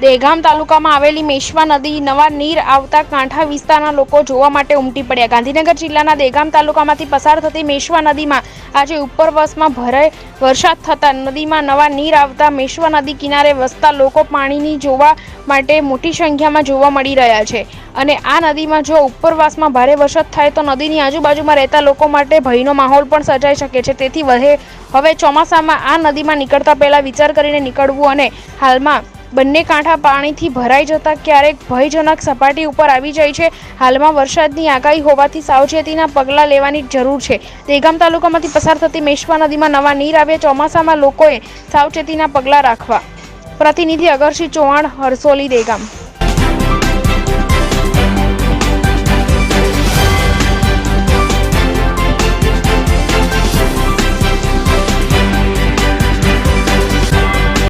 દેગામ તાલુકામાં આવેલી મેશ્વા નદી નવા નીર આવતા કાંઠા વિસ્તારના લોકો જોવા માટે ઉમટી પડ્યા. ગાંધીનગર જિલ્લાના દેગામ તાલુકામાંથી પસાર થતી મેશ્વા નદીમાં આજે ઉપરવાસમાં ભરાય વરસાદ થતાં નદીમાં નવા નીર આવતા મેશ્વા નદી કિનારે વસતા લોકો પાણીની જોવા માટે મોટી સંખ્યામાં જોવા મળી રહ્યા છે. અને આ નદીમાં જો ઉપરવાસમાં ભારે વરસાદ થાય તો નદીની આજુબાજુમાં રહેતા લોકો માટે ભયનો માહોલ પણ સર્જાઈ શકે છે. તેથી વધે હવે ચોમાસામાં આ નદીમાં નીકળતા પહેલાં વિચાર કરીને નીકળવું અને હાલમાં બંને કાંઠા પાણીથી ભરાઈ જતા ક્યારેક ભયજનક સપાટી ઉપર આવી જાય છે. હાલમાં વરસાદની આગાહી હોવાથી સાવચેતીના પગલાં લેવાની જરૂર છે. દેગામ તાલુકામાંથી પસાર થતી મેશ્વા નદીમાં નવા નીર આવ્યા. ચોમાસામાં લોકોએ સાવચેતીના પગલાં રાખવા. પ્રતિનિધિ અગરસિંહ ચૌહાણ, હરસોલી, દેગામ.